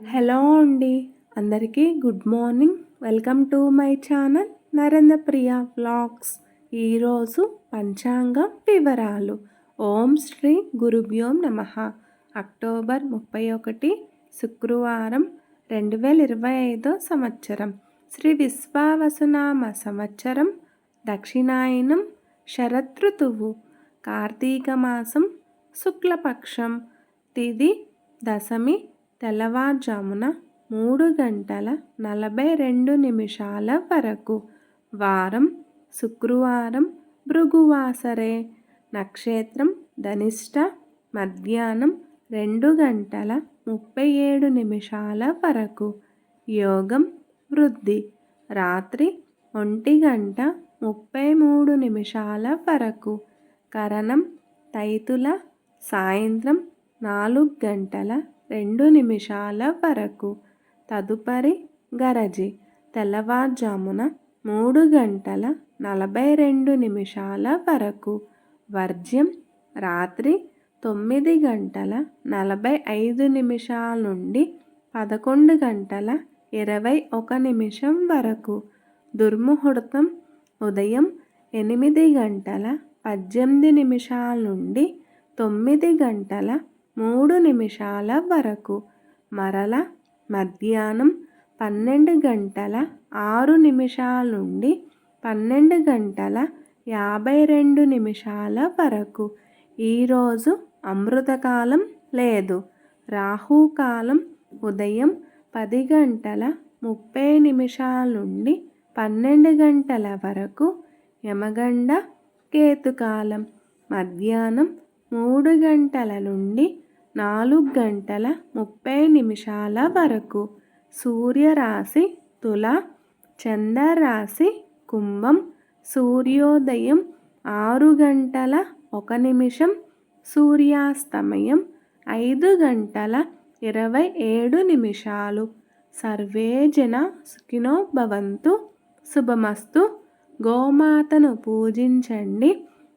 Hello అండి. అందరికీ good morning. Welcome to my channel Narendra Priya vlogs. ఈరోజు పంచాంగం వివరాలు. ఓం శ్రీ గురుభ్యోం నమ. అక్టోబర్ ముప్పై ఒకటి శుక్రవారం రెండు వేల ఇరవై ఐదో సంవత్సరం. శ్రీ విశ్వావసునామ సంవత్సరం దక్షిణాయనం శరదృతువు కార్తీక మాసం శుక్లపక్షం తిది దశమి తెల్లవారుజామున మూడు గంటల నలభై రెండు నిమిషాల వరకు వారం శుక్రవారం భృగువాసరే నక్షత్రం ధనిష్ట మధ్యాహ్నం రెండు గంటల ముప్పై ఏడు నిమిషాల వరకు యోగం వృద్ధి రాత్రి ఒంటి గంట ముప్పై మూడు నిమిషాల వరకు కరణం తైతుల సాయంత్రం నాలుగు గంటల రెండు నిమిషాల వరకు. తదుపరి గరజి. తెల్లవారుజామున మూడు గంటల నలభై రెండు నిమిషాల వరకు. వర్జ్యం రాత్రి తొమ్మిది గంటల నలభై ఐదు నిమిషాల నుండి పదకొండు గంటల ఇరవై ఒక నిమిషం వరకు. దుర్ముహూర్తం ఉదయం ఎనిమిది గంటల పద్దెనిమిది నిమిషాల నుండి తొమ్మిది గంటల మూడు నిమిషాల వరకు. మరల మధ్యాహ్నం పన్నెండు గంటల ఆరు నిమిషాల నుండి పన్నెండు గంటల యాభై రెండు నిమిషాల వరకు. ఈరోజు అమృతకాలం లేదు. రాహుకాలం ఉదయం పది గంటల ముప్పై నిమిషాల నుండి పన్నెండు గంటల వరకు యమగండ కేతుకాలం. మధ్యాహ్నం మూడు గంటల నుండి నాలుగు గంటల ముప్పై నిమిషాల వరకు సూర్యరాశి తుల చంద్రరాశి కుంభం సూర్యోదయం ఆరు గంటల ఒక నిమిషం సూర్యాస్తమయం ఐదు గంటల ఇరవై ఏడు నిమిషాలు. సర్వే జన సుఖినో భవంతు. శుభమస్తు. గోమాతను పూజించండి.